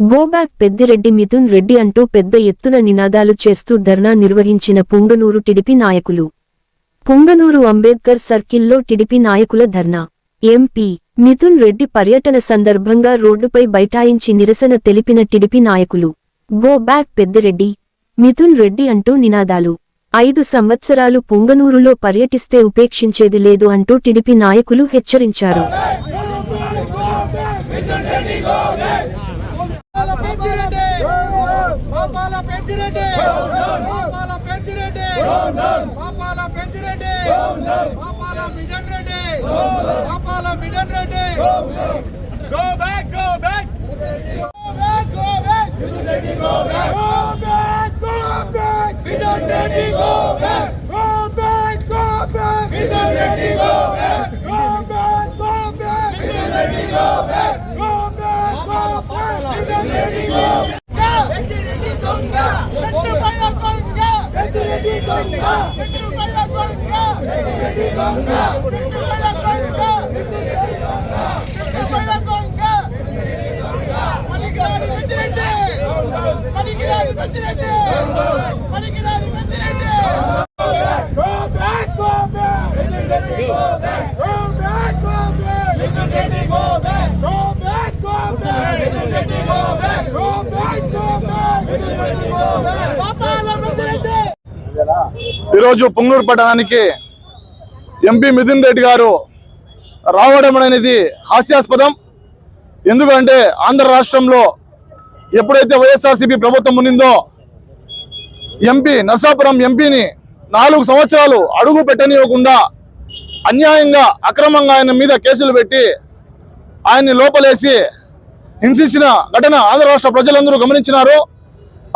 Go back Peddireddy Mithun Reddy అంటూ పెద్ద ఎత్తున నినాదాలు చేస్తూ ధర్నా నిర్వహించిన పుంగనూరు టిడిపి నాయకులు. పుంగనూరు అంబేద్కర్ సర్కిల్లో టిడిపి నాయకుల ధర్నా. ఎంపీ మిథున్ రెడ్డి పర్యటన సందర్భంగా రోడ్డుపై బైఠాయించి నిరసన తెలిపిన టిడిపి నాయకులు. గోబ్యాక్ పెద్దిరెడ్డి మిథున్ రెడ్డి అంటూ నినాదాలు. ఐదు సంవత్సరాలు పుంగనూరులో పర్యటిస్తే ఉపేక్షించేది లేదు అంటూ టిడిపి నాయకులు హెచ్చరించారు. పాపాల పెద్దిరెడ్డి పాపాల పెద్దిరెడ్డి పాపాల Peddireddy Papala Mijan Reddy Papala Mijan Reddy go back go back go back go back Reddy go back go back go back Mijan Reddy go దొంగ ఈరోజు పొంగూరు పట్టణానికి ఎంపీ మిథున్ రెడ్డి గారు రావడం అనేది హాస్యాస్పదం. ఎందుకంటే ఆంధ్ర రాష్ట్రంలో ఎప్పుడైతే వైఎస్ఆర్సీపీ ప్రభుత్వం ఉన్నిందో ఎంపీ నర్సాపురం ఎంపీని నాలుగు సంవత్సరాలు అడుగు పెట్టనివ్వకుండా అన్యాయంగా అక్రమంగా ఆయన మీద కేసులు పెట్టి ఆయన్ని లోపలేసి హింసించిన ఘటన ఆంధ్ర రాష్ట్ర ప్రజలందరూ గమనించినారు.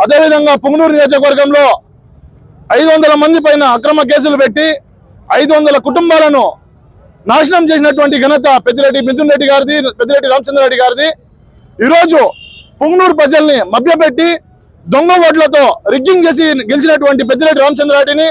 అదేవిధంగా పుంగనూరు నియోజకవర్గంలో ఐదు వందల మంది పైన అక్రమ కేసులు పెట్టి ఐదు వందల కుటుంబాలను నాశనం చేసినటువంటి ఘనత పెద్దిరెడ్డి మిథున్ రెడ్డి గారిది పెద్దిరెడ్డి రామచంద్రారెడ్డి గారిది. ఈరోజు పుంగనూరు ప్రజల్ని మభ్యపెట్టి దొంగ ఓట్లతో రిగ్గింగ్ చేసి గెలిచినటువంటి పెద్దిరెడ్డి రామచంద్రారెడ్డిని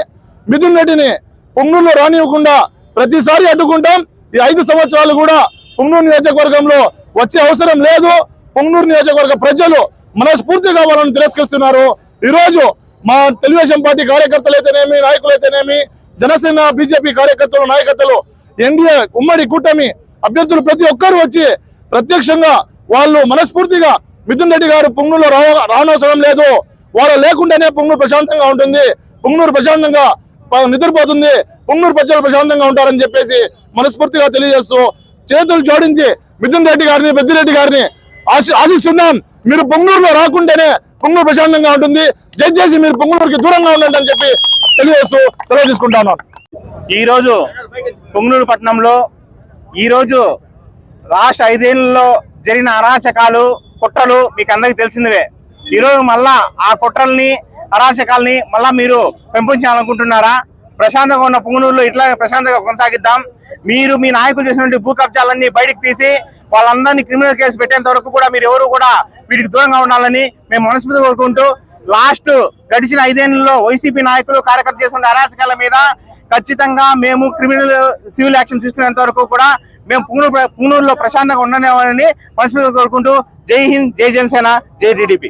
మిథున్ రెడ్డిని పుంగనూరులో రానివ్వకుండా ప్రతిసారి అడ్డుకుంటాం. ఈ ఐదు సంవత్సరాలు కూడా పుంగనూరు నియోజకవర్గంలో వచ్చే అవసరం లేదు. పుంగనూరు నియోజకవర్గ ప్రజలు మనస్ఫూర్తిగా వాళ్ళని తిరస్కరిస్తున్నారు. ఈరోజు మా తెలుగుదేశం పార్టీ కార్యకర్తలు అయితేనేమి నాయకులు అయితేనేమి జనసేన బీజేపీ కార్యకర్తలు నాయకత్వలు ఎన్డీఏ ఉమ్మడి కూటమి అభ్యర్థులు ప్రతి ఒక్కరు వచ్చి ప్రత్యక్షంగా వాళ్ళు మనస్ఫూర్తిగా మిథున్ రెడ్డి గారు పొంగులో రావ రానవసరం లేదు. వాళ్ళు లేకుండానే పొంగులు ప్రశాంతంగా ఉంటుంది. పుంగనూరు ప్రశాంతంగా నిద్రపోతుంది. పుంగనూరు ప్రజలు ప్రశాంతంగా ఉంటారని చెప్పేసి మనస్ఫూర్తిగా తెలియజేస్తూ చేతులు జోడించి మిథున్ రెడ్డి గారిని పెద్దిరెడ్డి గారిని ఆశి ఆశిస్తున్నాం. మీరు పొంగూరులో రాకుంటేనే పొంగూరు ప్రశాంతంగా ఉంటుంది. దయచేసి మీరు పొంగూరుకి దూరంగా ఉండండి అని చెప్పి తెలియజేస్తూ సెలవు తీసుకుంటాను ఈ రోజు పొంగనూరు పట్టణంలో ఈ రోజు రాష్ట్ర ఐదేళ్ళలో జరిగిన అరాచకాలు కుట్రలు మీకు అందరికి తెలిసిందివే. ఈ రోజు మళ్ళా ఆ కుట్రల్ని అరాచకాల్ని మళ్ళా మీరు పెంపొంచాలనుకుంటున్నారా ప్రశాంతంగా ఉన్న పుంగనూరులో ఇట్లా ప్రశాంతంగా కొనసాగిద్దాం. మీరు మీ నాయకులు చేసినటువంటి భూ కబ్జాలన్నీ బయటకు తీసి వాళ్ళందరినీ క్రిమినల్ కేసు పెట్టేంత వరకు కూడా మీరు ఎవరు కూడా వీటికి దూరంగా ఉండాలని మేము మనస్ఫూర్తి కోరుకుంటూ లాస్ట్ గడిచిన ఐదేళ్ళలో వైసీపీ నాయకులు కార్యకర్త చేసిన అరాచకాల మీద ఖచ్చితంగా మేము క్రిమినల్ సివిల్ యాక్షన్ తీసుకునేంత వరకు కూడా మేము పూనూరు పూనూరులో ప్రశాంతంగా ఉండనేవాలని మనస్ఫూర్తి కోరుకుంటూ జై హింద్ జై జనసేన జై టీడీపీ.